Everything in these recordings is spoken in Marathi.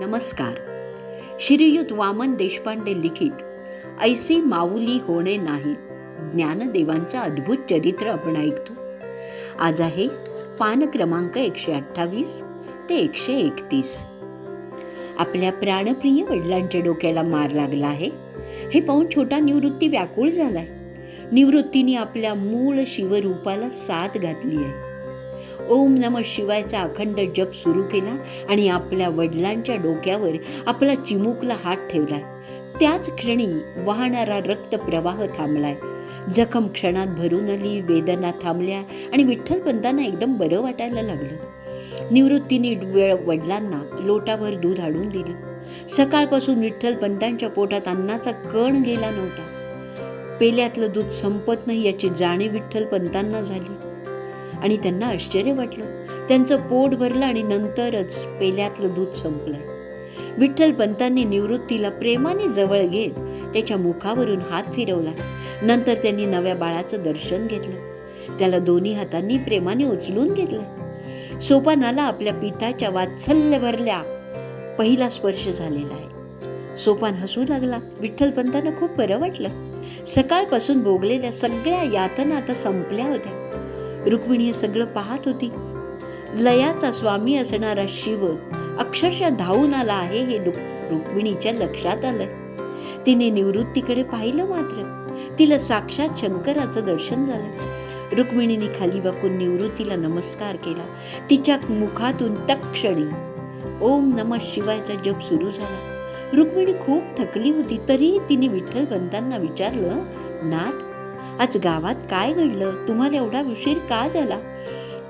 नमस्कार. श्रीयुत वामन देशपांडे लिखित ऐसी माऊली होणे नाही. ज्ञानदेवांचं अद्भुत चरित्र आपण ऐकतो. आज आहे पान क्रमांक एकशे अठ्ठावीस ते एकशे एकतीस. आपल्या प्राणप्रिय वडिलांच्या डोक्याला मार लागला आहे. हे पाहून छोटा निवृत्ती व्याकुळ झालाय. निवृत्तीने आपल्या मूळ शिवरूपाला साथ घातली आहे. ओम नम शिवायचा अखंड जप सुरू केला आणि आपल्या वडिलांच्या डोक्यावर आपला चिमुकला हात ठेवलाय त्याच क्षणी वाहणारा रक्तप्रवाह थांबलाय. जखम क्षणात भरून आली वेदना थांबल्या आणि विठ्ठलपंतांना एकदम बरं वाटायला लागलं. निवृत्तीने वेळ वडिलांना लोटावर दूध आणून दिलं. सकाळपासून विठ्ठलपंतांच्या पोटात अन्नाचा कण गेला नव्हता. पेल्यातलं दूध संपत नाही याची जाणीव विठ्ठलपंतांना झाली. आणि त्यांना आश्चर्य वाटलं. त्यांचं पोट भरलं आणि नंतरच पेल्यातलं दूध संपलं. विठ्ठलपंतांनी निवृत्तीला प्रेमाने जवळ घेत त्याच्या मुखावरून हात फिरवला. नंतर त्यांनी नव्या बाळाचं दर्शन घेतलं. त्याला दोन्ही हातांनी प्रेमाने उचलून घेतलं. सोपानाला आपल्या पिताच्या वात्सल्य भरल्या. पहिला स्पर्श झालेला आहे. सोपान हसू लागला. विठ्ठलपंतांना खूप बरं वाटलं. सकाळपासून भोगलेल्या सगळ्या यातना आता संपल्या होत्या. रुक्मिणी हे सगळं पाहत होती. लयाचा स्वामी असणारा शिव अक्षरशः धावून आला आहे हे रुक्मिणीच्या लक्षात आलं तिने निवृत्तीकडे पाहिलं मात्र तिला साक्षात शंकराचं दर्शन झालं. रुक्मिणीने खाली वाकून निवृत्तीला नमस्कार केला. तिच्या मुखातून तक्षणी ओम नम शिवायचा जप सुरू झाला. रुक्मिणी खूप थकली होती तरी तिने विठ्ठलपंतांना विचारलं नाथ आज गावात काय घडलं? तुम्हाला एवढा उशीर का झाला?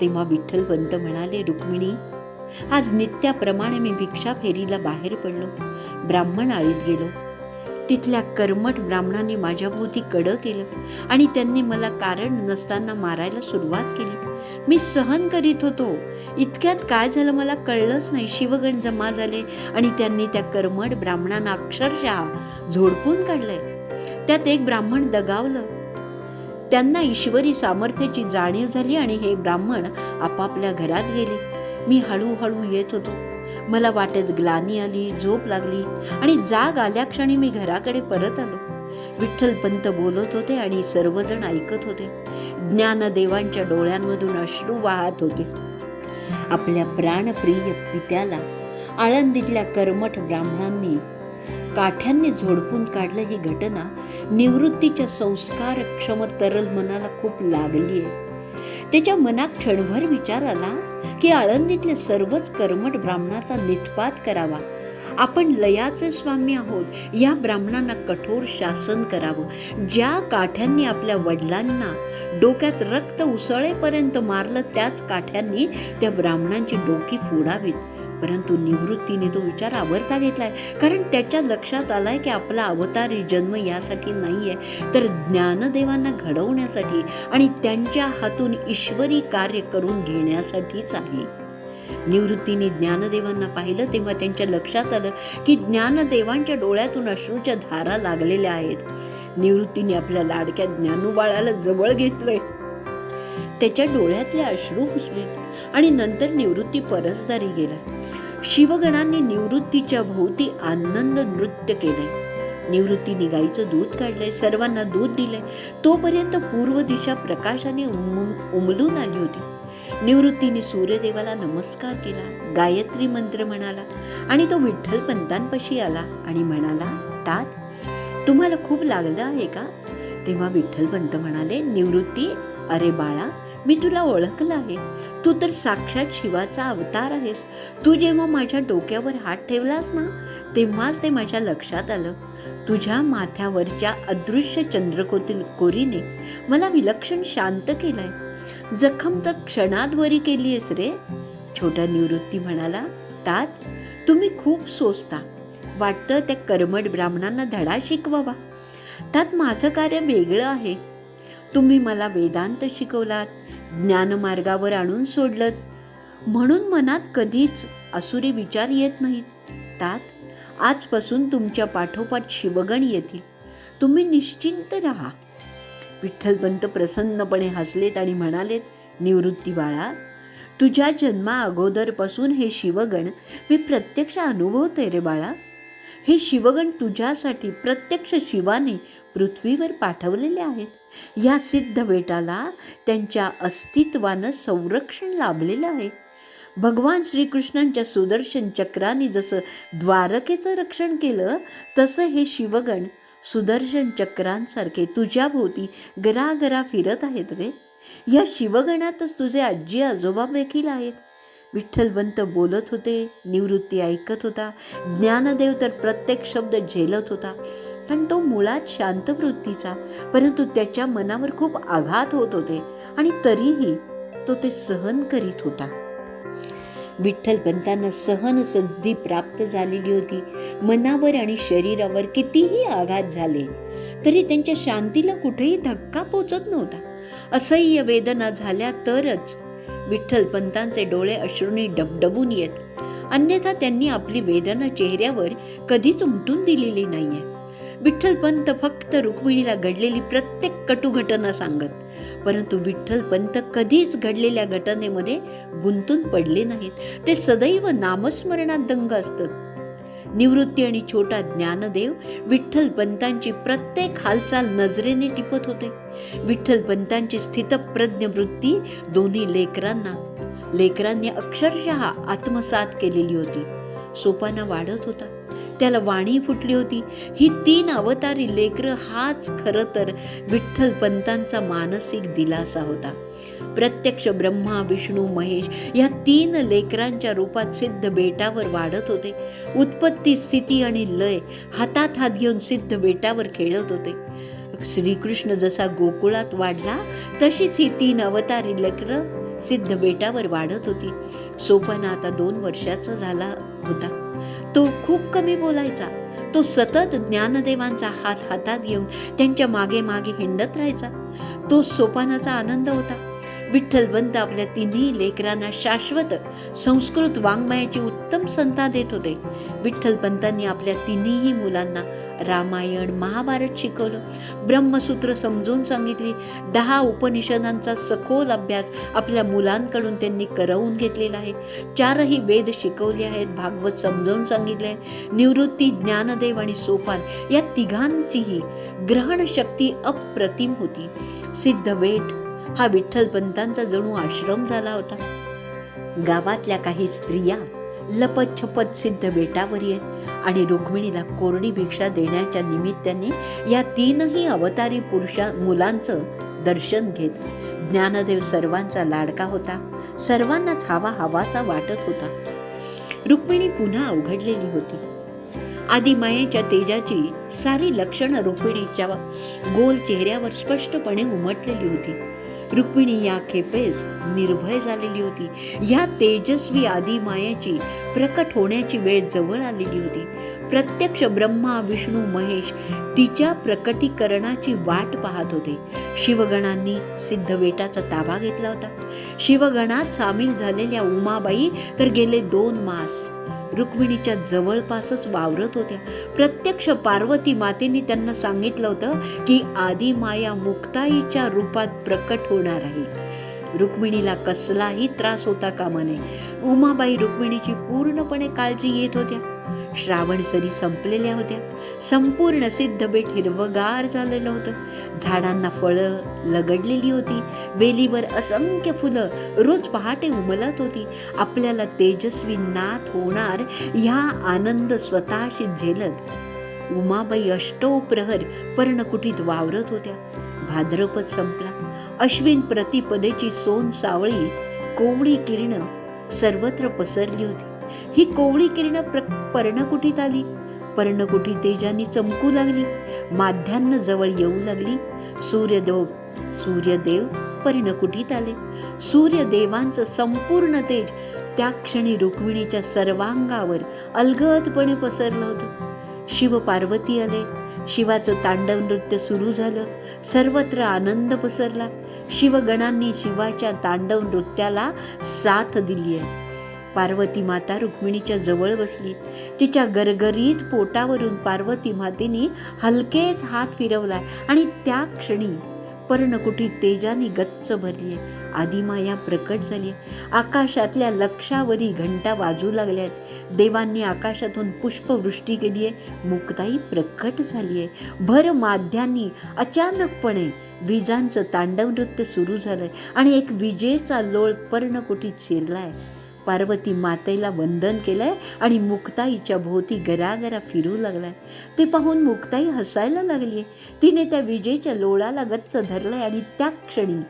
तेव्हा विठ्ठलवंत म्हणाले रुक्मिणी आज नित्याप्रमाणे मी भिक्षा फेरीला बाहेर पडलो. ब्राह्मण आळीत गेलो. तिथल्या कर्मठ ब्राह्मणांनी माझ्याभोवती कडं केलं आणि त्यांनी मला कारण नसताना मारायला सुरुवात केली. मी सहन करीत होतो. इतक्यात काय झालं मला कळलंच नाही. शिवगण जमा झाले आणि त्यांनी त्या कर्मठ ब्राह्मणांना अक्षरशः झोडपून काढलंय. त्यात एक ब्राह्मण दगावलं. त्यांना ईश्वरी सामर्थ्याची जाणीव झाली आणि हे ब्राह्मण आपापल्या घरात गेले. मी हळूहळू येत होतो. मला वाटेत ग्लानी आली झोप लागली आणि जाग आल्या क्षणी मी घराकडे परत आलो. विठ्ठलपंत बोलत होते आणि सर्वजण ऐकत होते. ज्ञानदेवांच्या डोळ्यांमधून अश्रू वाहत होते. आपल्या प्राणप्रिय पित्याला आळंदीतल्या कर्मठ ब्राह्मणांनी काठ्यांनी झोडपून काढलं ही घटना निवृत्तीच्या संस्कार क्षम तरल मनाला खूप लागली आहे त्याच्या मनात क्षणभर विचार आला की आळंदीतले सर्वच कर्मट ब्राह्मणाचा निष्पात करावा. आपण लयाचे स्वामी आहोत. या ब्राह्मणांना कठोर शासन करावं. ज्या काठ्यांनी आपल्या वडिलांना डोक्यात रक्त उसळेपर्यंत मारलं त्याच काठ्यांनी त्या ब्राह्मणांची डोकी फोडावीत. परंतु निवृत्तीने तो विचार आवरता घेतलाय. कारण त्याच्या लक्षात आलाय की आपला अवतारी जन्म यासाठी नाहीये तर ज्ञानदेवांना घडवण्यासाठी आणि त्यांच्या हातून ईश्वरी कार्य करून घेण्यासाठीच आहे. निवृत्तीने ज्ञानदेवांना पाहिलं तेव्हा त्यांच्या लक्षात आलं की ज्ञानदेवांच्या डोळ्यातून अश्रूच्या धारा लागलेल्या आहेत. निवृत्तीने आपल्या लाडक्या ज्ञानूबाळाला जवळ घेतलंय. त्याच्या डोळ्यातले अश्रू पुसले आणि नंतर निवृत्ती परसदारी गेला. शिवगणांनी निवृत्तीच्या भोवती आनंद नृत्य केलंय निवृत्तीने गाईचं दूध काढलंय सर्वांना दूध दिलंय. तोपर्यंत पूर्व दिशा प्रकाशाने उम- उमलून आली होती. निवृत्तीने सूर्यदेवाला नमस्कार केला गायत्री मंत्र म्हणाला आणि तो विठ्ठलपंतांपाशी आला आणि म्हणाला तात तुम्हाला खूप लागलं आहे का? तेव्हा विठ्ठलपंत म्हणाले निवृत्ती अरे बाळा मी तुला ओळखलं आहे. तू तर साक्षात शिवाचा अवतार आहेस. तू जेव्हा माझ्या डोक्यावर हात ठेवलास ना तेव्हाच ते माझ्या लक्षात आलं. तुझ्या माथ्यावरच्या अदृश्य चंद्रकोतील कोरीने मला विलक्षण शांत केलंय. जखम तर क्षणात बरी केली आहेस रे. छोटा निवृत्ती म्हणाला तात तुम्ही खूप सोचता वाटतं त्या कर्मट ब्राह्मणांना धडा शिकवावा. त्यात माझं कार्य वेगळं आहे. तुम्ही मला वेदांत शिकवलात ज्ञानमार्गावर आणून सोडलत. म्हणून मनात कधीच असुरी विचार येत नाहीत. तात आजपासून तुमच्या पाठोपाठ शिवगण येतील. तुम्ही निश्चिंत राहा. विठ्ठलपंत प्रसन्नपणे हसलेत आणि म्हणालेत निवृत्ती बाळा तुझ्या जन्मा अगोदरपासून हे शिवगण मी प्रत्यक्ष अनुभवते रे बाळा. हे शिवगण तुझ्यासाठी प्रत्यक्ष शिवाने पृथ्वीवर पाठवलेले आहेत. या सिद्ध बेटाला त्यांच्या अस्तित्वानं संरक्षण लाभलेलं आहे. भगवान श्रीकृष्णांच्या सुदर्शन चक्राने जसं द्वारकेचं रक्षण केलं तसं हे शिवगण सुदर्शन चक्रांसारखे तुझ्या भोवती गरागरा फिरत आहेत रे. या शिवगणातच तुझे आजी आजोबा देखील आहेत. विठ्ठलवंत बोलत होते निवृत्ती ऐकत होता. ज्ञानदेव तर प्रत्येक शब्द झेलत होता. पण तो मुळात शांत वृत्तीचा परंतु त्याच्या मनावर खूप आघात होत होते आणि तरीही तो ते सहन करीत होता. विठ्ठलपंतांना सहन सिद्धी प्राप्त झालेली होती. मनावर आणि शरीरावर कितीही आघात झाले तरी त्यांच्या शांतीला कुठेही धक्का पोचत नव्हता. असह्य वेदना झाल्या तरच विठ्ठलपंतांचे डोळे अश्रूंनी डबडबून येत. अन्यथा त्यांनी आपली वेदना चेहऱ्यावर कधीच उमटून दिलेली नाहीये. विठ्ठलपंत फक्त रुक्मिणीला घडलेली प्रत्येक कटू घटना सांगत परंतु विठ्ठलपंत कधीच घडलेल्या घटनेमध्ये गुंतून पडले नाहीत. ते सदैव नामस्मरणात दंग असतात. निवृत्ती आणि छोटा ज्ञानदेव विठ्ठलपंतांची प्रत्येक हालचाल नजरेने टिपत होते. विठ्ठलपंतांची स्थितप्रज्ञ वृत्ती दोन्ही लेकरांना लेकरांनी अक्षरशः आत्मसात केलेली होती. सोपाना वाढत होता. त्याला वाणी फुटली होती. ही तीन अवतारी लेकरं हाच खरं तर विठ्ठलपंतांचा मानसिक दिलासा होता. प्रत्यक्ष ब्रह्मा विष्णू महेश या तीन लेकरांच्या रूपात सिद्ध बेटावर वाढत होते. उत्पत्ती स्थिती आणि लय हातात हात घेऊन सिद्ध बेटावर खेळत होते. श्रीकृष्ण जसा गोकुळात वाढला तशीच ही तीन अवतारी लेकरं सिद्ध बेटावर वाढत होती. सोपान आता दोन वर्षाचा झाला होता. तो खूप कमी बोलायचा. तो सतत ज्ञानदेवांचा हात हातात घेऊन त्यांच्या मागे मागे हिंडत राहायचा. तो सोपानाचा आनंद होता. विठ्ठलवंत आपल्या तिन्ही लेकरांना शाश्वत संस्कृत वाङ्मयाची उत्तम संता देत होते. विठ्ठलपंतांनी आपल्या तिन्ही मुलांना रामायण महाभारत शिकवलं. ब्रह्मसूत्र समजून सांगितली. दहा उपनिषदांचा सखोल अभ्यास आपल्या मुलांकडून त्यांनी करवून घेतलेला आहे. चारही वेद शिकवले आहेत. भागवत समजावून सांगितले निवृत्ती ज्ञानदेव आणि सोपान या तिघांचीही ग्रहणशक्ती अप्रतिम होती. सिद्ध वेट हा विठ्ठलपंतांचा जणू आश्रम झाला होता. गावातल्या काही स्त्रिया लपत छपत सिद्ध बेटावर येत आणि रुक्मिणीला कोरडी भिक्षा देण्याच्या निमित्ताने या तीनही अवतारी पुरुषा मुलांचं दर्शन घेत ज्ञानदेव सर्वांचा लाडका होता. सर्वांनाच हवा हवासा वाटत होता. रुक्मिणी पुन्हा अवघडलेली होती. आदिमायेच्या तेजाची सारी लक्षणं रुक्मिणीच्या गोल चेहऱ्यावर स्पष्टपणे उमटलेली होती. रुक्मिणी या खेपेस निर्भय झालेली होती. या तेजस्वी आदिमायेची प्रकट होण्याची वेळ जवळ आलेली होती. प्रत्यक्ष ब्रह्मा विष्णू महेश तिच्या प्रकटीकरणाची वाट पाहत होते. शिवगणांनी सिद्धवेटाचा ताबा घेतला होता. शिवगणात सामील झालेल्या उमाबाई तर गेले दोन मास. रुक्मिणीच्या जवळपासच वावरत होत्या. प्रत्यक्ष पार्वती मातेने त्यांना सांगितलं होतं की आदी माया मुक्ताईच्या रूपात प्रकट होणार आहे. रुक्मिणीला कसलाही त्रास होता कामा नये. उमाबाई रुक्मिणीची पूर्णपणे काळजी येत होत्या. श्रावण सरी संपलेल्या होत्या. संपूर्ण सिद्ध बेट हिरवगार झालेलं होतं झाडांना फळं लगडलेली होती. वेलीवर असंख्य फुलं रोज पहाटे उमलत होती. आपल्याला तेजस्वी नाथ होणार ह्या आनंद स्वतःशी झेलत उमाबाई अष्टोप्रहर पर्णकुटीत वावरत होत्या. भाद्रपद संपला. अश्विन प्रतिपदेची सोन सावळी कोवळी किरणं सर्वत्र पसरली होती. ही कोवळी किरणं प्र पर्णकुटीत आली. पर्णकुटी तेजाने चमकू लागली. माध्यान्न जवळ येऊ लागली. सूर्यदेव सूर्यदेव पर्णकुटीत आले. सूर्यदेवांचं संपूर्ण तेज त्या क्षणी रुक्मिणीच्या सर्वांगावर अलगदपणे पसरलं होतं. शिव पार्वती आले. शिवाचं तांडव नृत्य सुरू झालं. सर्वत्र आनंद पसरला. शिवगणांनी शिवाच्या तांडव नृत्याला साथ दिली आहे. पार्वती माता रुक्मिणीच्या जवळ बसली. तिच्या गरगरीत पोटावरून पार्वती मातेने हलकेच हात फिरवला आणि त्या क्षणी पर्णकुटी तेजाने गच्च भरली आहे आदिमाया प्रकट झाली आहे आकाशातल्या लक्षावरी घंटा वाजू लागल्यात. देवांनी आकाशातून पुष्पवृष्टी केली आहे मुक्ताई प्रकट झाली आहे भर माध्यांनी अचानकपणे विजांचं तांडव नृत्य सुरू झालंय आणि एक विजेचा लोळ पर्णकुटीत शिरलाय. पार्वती मातेला वंदन केलंय आणि मुक्ताईच्या भोवती गरागरा फिरू लागलाय. ते पाहून मुक्ताई हसायला लागली तिने त्या विजेच्या लोळाला गच्च धरलंय आणि त्या क्षणी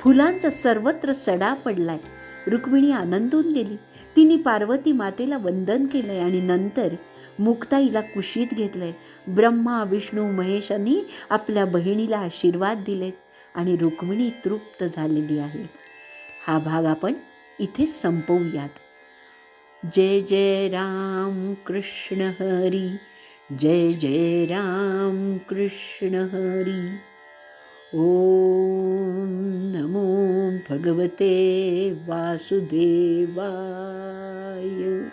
फुलांचा सर्वत्र सडा पडलाय. रुक्मिणी आनंदून गेली. तिने पार्वती मातेला वंदन केलंय आणि नंतर मुक्ताईला कुशीत घेतलंय. ब्रह्मा विष्णू महेशांनी आपल्या बहिणीला आशीर्वाद दिलेत आणि रुक्मिणी तृप्त झालेली आहे हा भाग आपण इथेच संपवूयात. जय जय राम कृष्ण हरी. जय जय राम कृष्ण हरी. ओम नमो भगवते वासुदेवाय.